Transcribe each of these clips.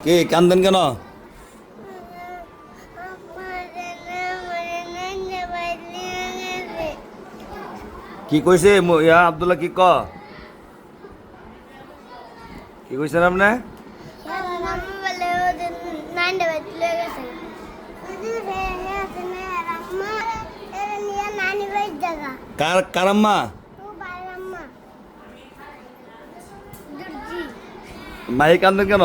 কে, কান্দেন কেন? কি কইছে? ইয়া আব্দুল্লাহ, কি ক? কি কইছেন আপনি? কার কারাম্মা মাহি কান্দেন কেন?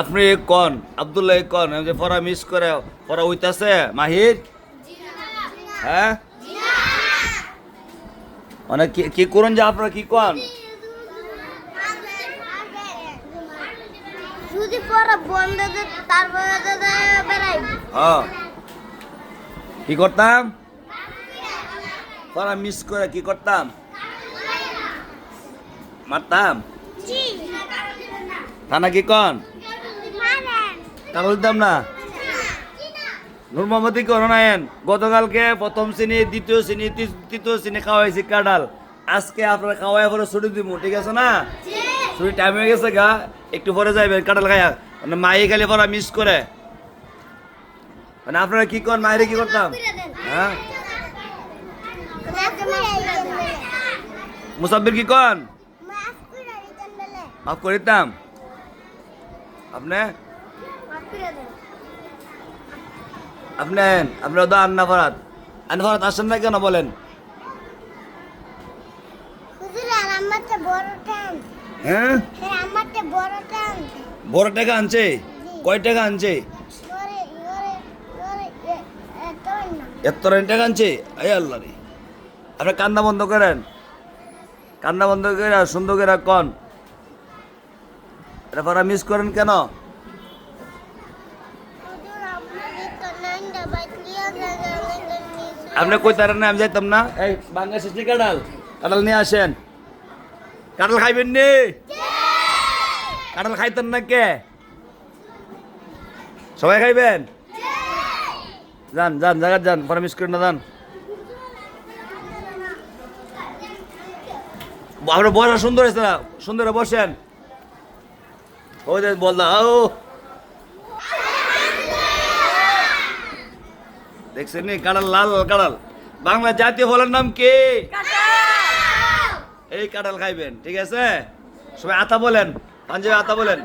আপনি কন? আব্দুল্লাহ কন? যে পড়া মিস করে পড়া হইতাছে? মাহির? হ্যাঁ? মানে কি কি করুন যে আপনারা কি কন? যদি পরে বন্ধ তারপরে বেড়াই। হ্যাঁ। কি করতাম? পড়া মিস করে কি করতাম? মারতাম? থানা কি কন? টাকা দিতাম না? নূর মোহাম্মদ করোনায়ন গতকালকে প্রথম শ্রেণি দ্বিতীয় শ্রেণি তৃতীয় শ্রেণি খাওয়াইছি কাঁঠাল। আজকে আপনারা খাওয়াই পরে ছুটি দিব ঠিক আছে না? ছুটি টাইম হয়ে গেছে গা একটু পরে যাইবেন কাঁঠাল খাইয়া। মানে মাই খালি পড়া মিস করে। মানে আপনারা কি করেন মায়ের কি করতাম? হ্যাঁ? মুসাব্বির কি কন? মাফ করিতাম? আপনি আপনি? আপনি ওদা আন্না ফরাত আন্না ফরাত আসেন না কেন বলেন? হ্যাঁ? বড় টাকা আনছে? কয় টাকা আনছে? এত টাকা আনছে? এই আল্লাহ রে। আপনি কান্না বন্ধ করেন। কান্না বন্ধ করে সুন্দর করে কন। এটা মিস করেন কেন? আপনি কই তারেন না আমি যাইতাম না? এই বাংলা শেষনি কাঁঠাল কাঁঠাল নিয়ে আসেন। কাঁঠাল খাইবেন নি? কাঁঠাল খাইতেন না কে? সবাই খাইবেন? যান যান জায়গা যান পরে মিস করেন না, যান। আপনার বসা সুন্দর হয়েছে না? সুন্দর বসেন। ওই যে বললাম ও। দেখছেন কাঁড়াল লাল কাঁড়াল বাংলা জাতীয় ফলের নাম কি? এই কাঁঠাল খাইবেন ঠিক আছে? সবাই আতা বলেন পাঞ্জাবি আতা বলেন।